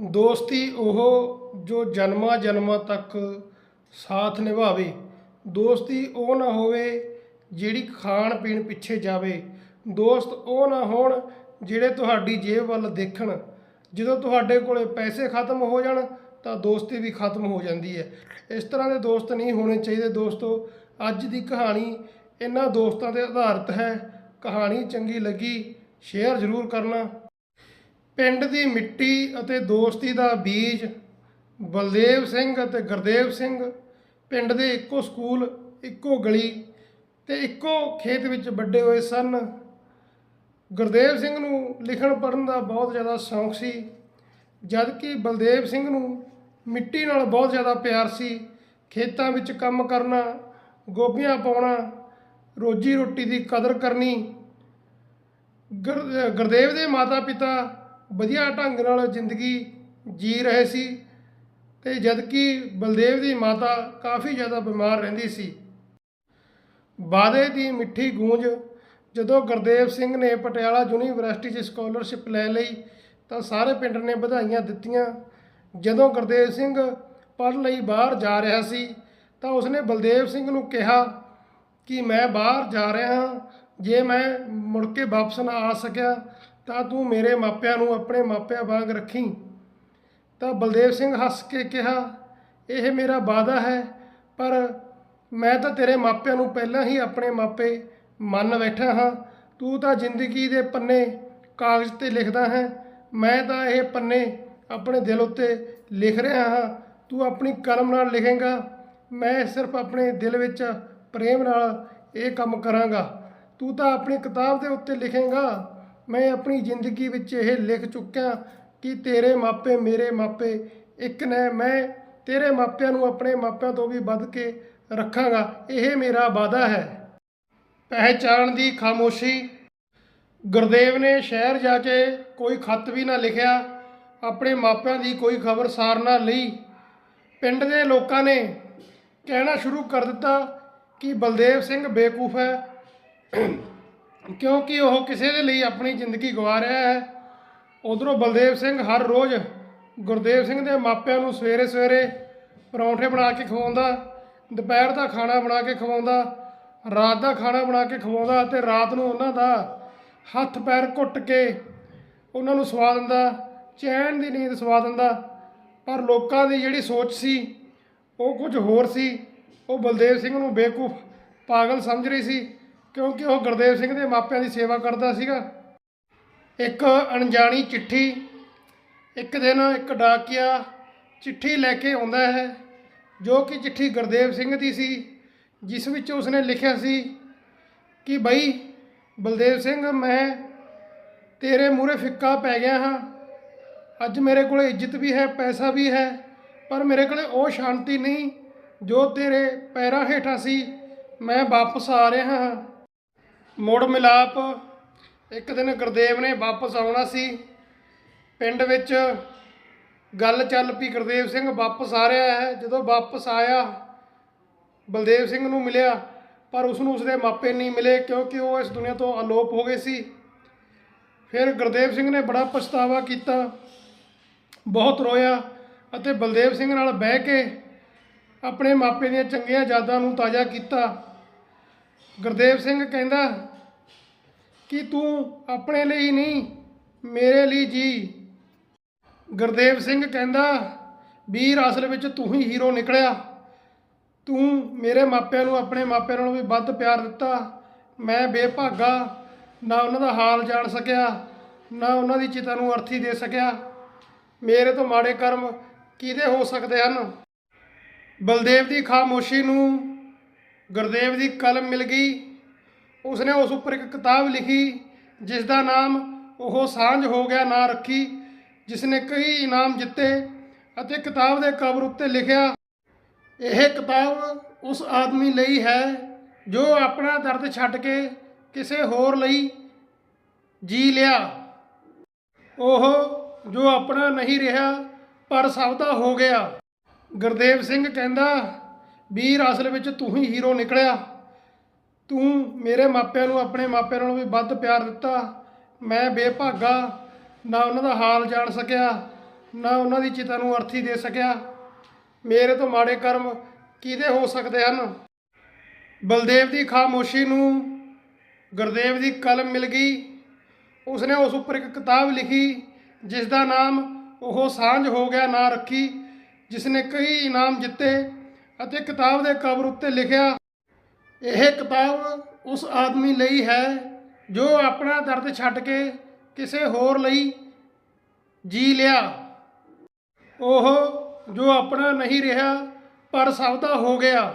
ਦੋਸਤੀ ਉਹ ਜੋ ਜਨਮਾਂ ਜਨਮਾਂ ਤੱਕ ਸਾਥ ਨਿਭਾਵੇ। ਦੋਸਤੀ ਉਹ ਨਾ ਹੋਵੇ ਜਿਹੜੀ ਖਾਣ ਪੀਣ ਪਿੱਛੇ ਜਾਵੇ। ਦੋਸਤ ਉਹ ਨਾ ਹੋਣ ਜਿਹੜੇ ਤੁਹਾਡੀ ਜੇਬ ਵੱਲ ਦੇਖਣ। ਜਦੋਂ ਤੁਹਾਡੇ ਕੋਲੇ ਪੈਸੇ ਖਤਮ ਹੋ ਜਾਣ ਤਾਂ ਦੋਸਤੀ ਵੀ ਖਤਮ ਹੋ ਜਾਂਦੀ ਹੈ। ਇਸ ਤਰ੍ਹਾਂ ਦੇ ਦੋਸਤ ਨਹੀਂ ਹੋਣੇ ਚਾਹੀਦੇ ਦੋਸਤੋ। ਅੱਜ ਦੀ ਕਹਾਣੀ ਇਹਨਾਂ ਦੋਸਤਾਂ ਤੇ ਆਧਾਰਿਤ ਹੈ। ਕਹਾਣੀ ਚੰਗੀ ਲੱਗੀ, ਸ਼ੇਅਰ ਜ਼ਰੂਰ ਕਰਨਾ। ਪਿੰਡ ਦੀ ਮਿੱਟੀ ਅਤੇ ਦੋਸਤੀ ਦਾ ਬੀਜ ਬਲਦੇਵ ਸਿੰਘ ਅਤੇ ਗੁਰਦੇਵ ਸਿੰਘ। ਪਿੰਡ ਦੇ ਇੱਕੋ ਸਕੂਲ, ਇੱਕੋ ਗਲੀ ਤੇ ਇੱਕੋ ਖੇਤ ਵਿੱਚ ਵੱਡੇ ਹੋਏ ਸਨ। ਗੁਰਦੇਵ ਸਿੰਘ ਨੂੰ ਲਿਖਣ ਪੜ੍ਹਨ ਦਾ ਬਹੁਤ ਜ਼ਿਆਦਾ ਸ਼ੌਂਕ ਸੀ, ਜਦਕਿ ਬਲਦੇਵ ਸਿੰਘ ਨੂੰ ਮਿੱਟੀ ਨਾਲ ਬਹੁਤ ਜ਼ਿਆਦਾ ਪਿਆਰ ਸੀ। ਖੇਤਾਂ ਵਿੱਚ ਕੰਮ ਕਰਨਾ, ਗੋਭੀਆਂ ਪਾਉਣਾ, ਰੋਜੀ ਰੋਟੀ ਦੀ ਕਦਰ ਕਰਨੀ। ਗੁਰ- ਗੁਰਦੇਵ ਦੇ ਮਾਤਾ ਪਿਤਾ ਵਧੀਆ ਢੰਗ ਨਾਲ ਜ਼ਿੰਦਗੀ ਜੀ ਰਹੇ ਸੀ ਤੇ ਜਦਕਿ ਬਲਦੇਵ ਦੀ ਮਾਤਾ ਕਾਫੀ ਜ਼ਿਆਦਾ ਬਿਮਾਰ ਰਹਿੰਦੀ ਸੀ। ਵਾਅਦੇ ਦੀ ਮਿੱਠੀ ਗੂੰਜ ਜਦੋਂ ਗੁਰਦੇਵ ਸਿੰਘ ਨੇ ਪਟਿਆਲਾ ਯੂਨੀਵਰਸਿਟੀ 'ਚ ਸਕਾਲਰਸ਼ਿਪ ਲੈ ਲਈ ਤਾਂ ਸਾਰੇ ਪਿੰਡ ਨੇ ਵਧਾਈਆਂ ਦਿੱਤੀਆਂ। ਜਦੋਂ ਗੁਰਦੇਵ ਸਿੰਘ ਪੜ੍ਹਨ ਲਈ ਬਾਹਰ ਜਾ ਰਿਹਾ ਸੀ ਤਾਂ ਉਸਨੇ ਬਲਦੇਵ ਸਿੰਘ ਨੂੰ ਕਿਹਾ ਕਿ ਮੈਂ ਬਾਹਰ ਜਾ ਰਿਹਾ ਹਾਂ, ਜੇ ਮੈਂ ਮੁੜ ਕੇ ਵਾਪਸ ਨਾ ਆ ਸਕਿਆ ਤਾਂ ਤੂੰ ਮੇਰੇ ਮਾਪਿਆਂ ਨੂੰ ਆਪਣੇ ਮਾਪਿਆਂ ਵਾਂਗ ਰੱਖੀ। ਤਾਂ ਬਲਦੇਵ ਸਿੰਘ ਹੱਸ ਕੇ ਕਿਹਾ, ਇਹ ਮੇਰਾ ਵਾਅਦਾ ਹੈ, ਪਰ ਮੈਂ ਤਾਂ ਤੇਰੇ ਮਾਪਿਆਂ ਨੂੰ ਪਹਿਲਾਂ ਹੀ ਆਪਣੇ ਮਾਪੇ ਮੰਨ ਬੈਠਾ ਹਾਂ। ਤੂੰ ਤਾਂ ਜ਼ਿੰਦਗੀ ਦੇ ਪੰਨੇ ਕਾਗਜ਼ ਤੇ ਲਿਖਦਾ ਹੈ। ਮੈਂ ਤਾਂ ਇਹ ਪੰਨੇ ਆਪਣੇ ਦਿਲ ਉੱਤੇ ਲਿਖ ਰਿਹਾ ਹਾਂ। ਤੂੰ ਆਪਣੀ ਕਲਮ ਨਾਲ ਲਿਖੇਂਗਾ। ਮੈਂ ਸਿਰਫ ਆਪਣੇ ਦਿਲ ਵਿੱਚ ਪ੍ਰੇਮ ਨਾਲ ਇਹ ਕੰਮ ਕਰਾਂਗਾ। ਤੂੰ ਤਾਂ ਆਪਣੀ ਕਿਤਾਬ ਦੇ ਉੱਤੇ ਲਿਖੇਂਗਾ। ਮੈਂ ਆਪਣੀ ਜ਼ਿੰਦਗੀ ਵਿੱਚ ਇਹ ਲਿਖ ਚੁੱਕਿਆ ਕਿ ਤੇਰੇ ਮਾਪੇ ਮੇਰੇ ਮਾਪੇ, ਇੱਕ ਨੇ ਮੈਂ ਤੇਰੇ ਮਾਪਿਆਂ ਨੂੰ ਆਪਣੇ ਮਾਪਿਆਂ ਤੋਂ ਵੀ ਵੱਧ ਕੇ ਰੱਖਾਂਗਾ, ਇਹ ਮੇਰਾ ਵਾਅਦਾ ਹੈ। ਪਹਿਚਾਣ ਦੀ ਖਾਮੋਸ਼ੀ। ਗੁਰਦੇਵ ਨੇ ਸ਼ਹਿਰ ਜਾ ਕੇ ਕੋਈ ਖੱਤ ਵੀ ਨਾ ਲਿਖਿਆ, ਆਪਣੇ ਮਾਪਿਆਂ ਦੀ ਕੋਈ ਖਬਰ ਸਾਰ ਨਾ ਲਈ। ਪਿੰਡ ਦੇ ਲੋਕਾਂ ਨੇ ਕਹਿਣਾ ਸ਼ੁਰੂ ਕਰ ਦਿੱਤਾ ਕਿ ਬਲਦੇਵ ਸਿੰਘ ਬੇਕੂਫ ਹੈ। ਕਿਉਂਕਿ ਉਹ ਕਿਸੇ ਦੇ ਲਈ ਆਪਣੀ ਜ਼ਿੰਦਗੀ ਗਵਾ ਰਿਹਾ ਹੈ। ਉਧਰੋਂ ਬਲਦੇਵ ਸਿੰਘ ਹਰ ਰੋਜ਼ ਗੁਰਦੇਵ ਸਿੰਘ ਦੇ ਮਾਪਿਆਂ ਨੂੰ ਸਵੇਰੇ ਸਵੇਰੇ ਪਰੌਂਠੇ ਬਣਾ ਕੇ ਖਵਾਉਂਦਾ, ਦੁਪਹਿਰ ਦਾ ਖਾਣਾ ਬਣਾ ਕੇ ਖਵਾਉਂਦਾ, ਰਾਤ ਦਾ ਖਾਣਾ ਬਣਾ ਕੇ ਖਵਾਉਂਦਾ ਤੇ ਰਾਤ ਨੂੰ ਉਹਨਾਂ ਦਾ ਹੱਥ ਪੈਰ ਘੁੱਟ ਕੇ ਉਹਨਾਂ ਨੂੰ ਸਵਾ ਦਿੰਦਾ, ਚੈਨ ਦੀ ਨੀਂਦ ਸਵਾ ਦਿੰਦਾ। ਪਰ ਲੋਕਾਂ ਦੀ ਜਿਹੜੀ ਸੋਚ ਸੀ, ਉਹ ਕੁਝ ਹੋਰ ਸੀ। ਉਹ ਬਲਦੇਵ ਸਿੰਘ ਨੂੰ ਬੇਕੂਫ ਪਾਗਲ ਸਮਝ ਰਹੀ ਸੀ। ਕਿਉਂਕਿ ਉਹ ਗੁਰਦੇਵ ਸਿੰਘ ਦੇ ਮਾਪਿਆਂ ਦੀ ਸੇਵਾ ਕਰਦਾ ਸੀਗਾ। ਇੱਕ ਅਣਜਾਣੀ ਚਿੱਠੀ, ਇੱਕ ਦਿਨ ਇੱਕ ਡਾਕੀਆ ਚਿੱਠੀ ਲੈ ਕੇ ਆਉਂਦਾ ਹੈ, ਜੋ ਕਿ ਚਿੱਠੀ ਗੁਰਦੇਵ ਸਿੰਘ ਦੀ ਸੀ, ਜਿਸ ਵਿੱਚ ਉਸਨੇ ਲਿਖਿਆ ਸੀ ਕਿ ਬਈ, ਬਲਦੇਵ ਸਿੰਘ, ਮੈਂ ਤੇਰੇ ਮੂਹਰੇ ਫਿੱਕਾ ਪੈ ਗਿਆ ਹਾਂ। ਅੱਜ ਮੇਰੇ ਕੋਲ ਇੱਜ਼ਤ ਵੀ ਹੈ, ਪੈਸਾ ਵੀ ਹੈ, ਪਰ ਮੇਰੇ ਕੋਲ ਉਹ ਸ਼ਾਂਤੀ ਨਹੀਂ ਜੋ ਤੇਰੇ ਪੈਰਾਂ ਹੇਠਾਂ ਸੀ। ਮੈਂ ਵਾਪਸ ਆ ਰਿਹਾ ਹਾਂ। ਮੁੜ ਮਿਲਾਪ। ਇੱਕ ਦਿਨ ਗੁਰਦੇਵ ਨੇ ਵਾਪਸ ਆਉਣਾ ਸੀ। ਪਿੰਡ ਵਿੱਚ ਗੱਲ ਚੱਲ ਪਈ, ਗੁਰਦੇਵ ਸਿੰਘ ਵਾਪਸ ਆ ਰਿਹਾ ਹੈ। ਜਦੋਂ ਵਾਪਸ ਆਇਆ, ਬਲਦੇਵ ਸਿੰਘ ਨੂੰ ਮਿਲਿਆ, ਪਰ ਉਸ ਨੂੰ ਉਸਦੇ ਮਾਪੇ ਨਹੀਂ ਮਿਲੇ ਕਿਉਂਕਿ ਉਹ ਇਸ ਦੁਨੀਆ ਤੋਂ ਅਲੋਪ ਹੋ ਗਏ ਸੀ। ਫਿਰ ਗੁਰਦੇਵ ਸਿੰਘ ਨੇ ਬੜਾ ਪਛਤਾਵਾ ਕੀਤਾ, ਬਹੁਤ ਰੋਇਆ ਅਤੇ ਬਲਦੇਵ ਸਿੰਘ ਨਾਲ ਬਹਿ ਕੇ ਆਪਣੇ ਮਾਪੇ ਦੀਆਂ ਚੰਗੀਆਂ ਯਾਦਾਂ ਨੂੰ ਤਾਜ਼ਾ ਕੀਤਾ। ਗੁਰਦੇਵ ਸਿੰਘ ਕਹਿੰਦਾ ਕਿ ਤੂੰ ਆਪਣੇ ਲਈ ਨਹੀਂ, ਮੇਰੇ ਲਈ ਜੀ। ਗੁਰਦੇਵ ਸਿੰਘ ਕਹਿੰਦਾ, ਵੀਰ, ਅਸਲ ਵਿੱਚ ਤੂੰ ਹੀ ਹੀਰੋ ਨਿਕਲਿਆ। ਤੂੰ ਮੇਰੇ ਮਾਪਿਆਂ ਨੂੰ ਆਪਣੇ ਮਾਪਿਆਂ ਨਾਲੋਂ ਵੀ ਵੱਧ ਪਿਆਰ ਦਿੱਤਾ। ਮੈਂ ਬੇਭਾਗਾ, ਨਾ ਉਹਨਾਂ ਦਾ ਹਾਲ ਜਾਣ ਸਕਿਆ, ਨਾ ਉਹਨਾਂ ਦੀ ਚਿਤਾ ਨੂੰ ਅਰਥੀ ਦੇ ਸਕਿਆ। ਮੇਰੇ ਤੋਂ ਮਾੜੇ ਕਰਮ ਕਿਹਦੇ ਹੋ ਸਕਦੇ ਹਨ? ਬਲਦੇਵ ਦੀ ਖਾਮੋਸ਼ੀ ਨੂੰ ਗੁਰਦੇਵ ਦੀ ਕਲਮ ਮਿਲ ਗਈ। ਉਸਨੇ ਉਸ ਉੱਪਰ ਇੱਕ ਕਿਤਾਬ ਲਿਖੀ ਜਿਸ ਦਾ ਨਾਮ ਉਹ ਸਾਂਝ ਹੋ ਗਿਆ ਨਾਂ ਰੱਖੀ ਜਿਸ ਨੇ ਕਈ ਇਨਾਮ ਜਿੱਤੇ ਅਤੇ ਕਿਤਾਬ ਦੇ ਕਵਰ ਉੱਤੇ ਲਿਖਿਆ। ਇਹ ਕਿਤਾਬ ਉਸ ਆਦਮੀ ਲਈ ਹੈ ਜੋ ਆਪਣਾ ਦਰਦ ਛੱਡ ਕੇ ਕਿਸੇ ਹੋਰ ਲਈ ਜੀ ਲਿਆ। ਉਹ ਜੋ ਆਪਣਾ ਨਹੀਂ ਰਿਹਾ, ਪਰ ਸਭ ਦਾ ਹੋ ਗਿਆ। ਗੁਰਦੇਵ ਸਿੰਘ ਕਹਿੰਦਾ ਵੀਰ ਅਸਲ ਵਿੱਚ ਤੂੰ ਹੀ ਹੀਰੋ ਨਿਕਲਿਆ। ਤੂੰ ਮੇਰੇ ਮਾਪਿਆਂ ਨੂੰ ਆਪਣੇ ਮਾਪਿਆਂ ਨਾਲੋਂ ਵੀ ਵੱਧ ਪਿਆਰ ਦਿੱਤਾ। ਮੈਂ ਬੇਭਾਗਾ, ਨਾ ਉਹਨਾਂ ਦਾ ਹਾਲ ਜਾਣ ਸਕਿਆ, ਨਾ ਉਹਨਾਂ ਦੀ ਚਿਤਾ ਨੂੰ ਅਰਥੀ ਦੇ ਸਕਿਆ। ਮੇਰੇ ਤੋਂ ਮਾੜੇ ਕਰਮ ਕਿਹਦੇ ਹੋ ਸਕਦੇ ਹਨ? ਬਲਦੇਵ ਦੀ ਖਾਮੋਸ਼ੀ ਨੂੰ ਗੁਰਦੇਵ ਦੀ ਕਲਮ ਮਿਲ ਗਈ। ਉਸਨੇ ਉਸ ਉੱਪਰ ਇੱਕ ਕਿਤਾਬ ਲਿਖੀ ਜਿਸ ਦਾ ਨਾਮ ਉਹ ਸਾਂਝ ਹੋ ਗਿਆ ਨਾ ਰੱਖੀ ਜਿਸ ਨੇ ਕਈ ਇਨਾਮ ਜਿੱਤੇ। ਅਤੇ ਕਿਤਾਬ ਦੇ ਕਵਰ ਉੱਤੇ ਲਿਖਿਆ, ਇਹ ਕਿਤਾਬ ਉਸ ਆਦਮੀ ਲਈ ਹੈ ਜੋ ਆਪਣਾ ਦਰਦ ਛੱਡ ਕੇ ਕਿਸੇ ਹੋਰ ਲਈ ਜੀ ਲਿਆ। ਉਹ ਜੋ ਆਪਣਾ ਨਹੀਂ ਰਿਹਾ, ਪਰ ਸਭ ਦਾ ਹੋ ਗਿਆ।